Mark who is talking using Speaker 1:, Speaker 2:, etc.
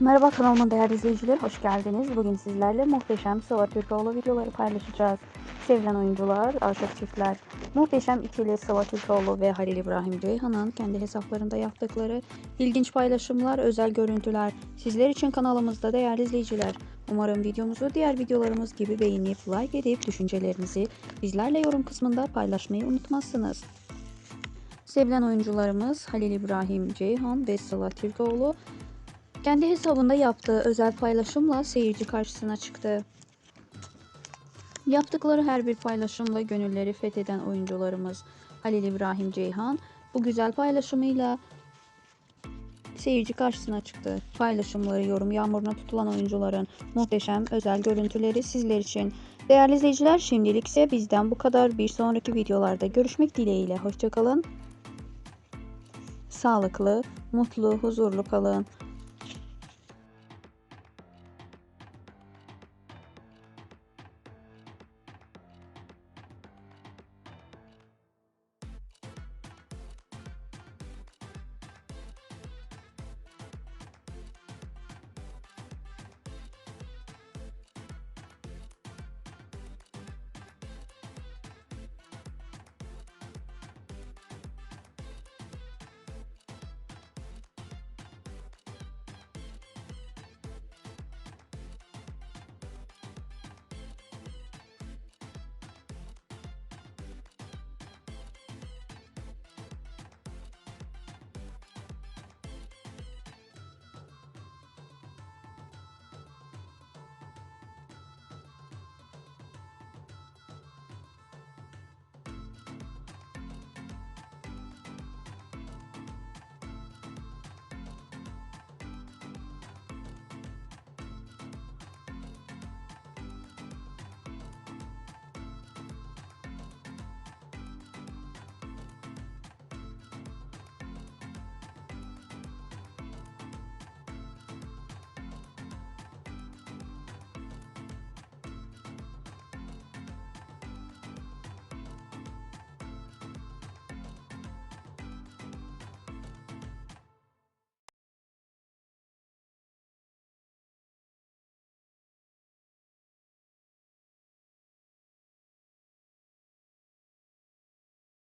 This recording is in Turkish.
Speaker 1: Merhaba kanalımın değerli izleyicileri, hoş geldiniz. Bugün sizlerle muhteşem Sıla Türkoğlu videoları paylaşacağız. Sevilen oyuncular, aşık çiftler, muhteşem ikili Sıla Türkoğlu ve Halil İbrahim Ceyhan'ın kendi hesaplarında yaptıkları ilginç paylaşımlar, özel görüntüler sizler için kanalımızda değerli izleyiciler. Umarım videomuzu diğer videolarımız gibi beğenip like edip düşüncelerinizi bizlerle yorum kısmında paylaşmayı unutmazsınız. Sevilen oyuncularımız Halil İbrahim Ceyhan ve Sıla Türkoğlu kendi hesabında yaptığı özel paylaşımla seyirci karşısına çıktı. Yaptıkları her bir paylaşımla gönülleri fetheden oyuncularımız Halil İbrahim Ceyhan bu güzel paylaşımıyla seyirci karşısına çıktı. Paylaşımları, yorum yağmuruna tutulan oyuncuların muhteşem özel görüntüleri sizler için. Değerli izleyiciler şimdilik ise bizden bu kadar. Bir sonraki videolarda görüşmek dileğiyle. Hoşçakalın. Sağlıklı, mutlu, huzurlu kalın.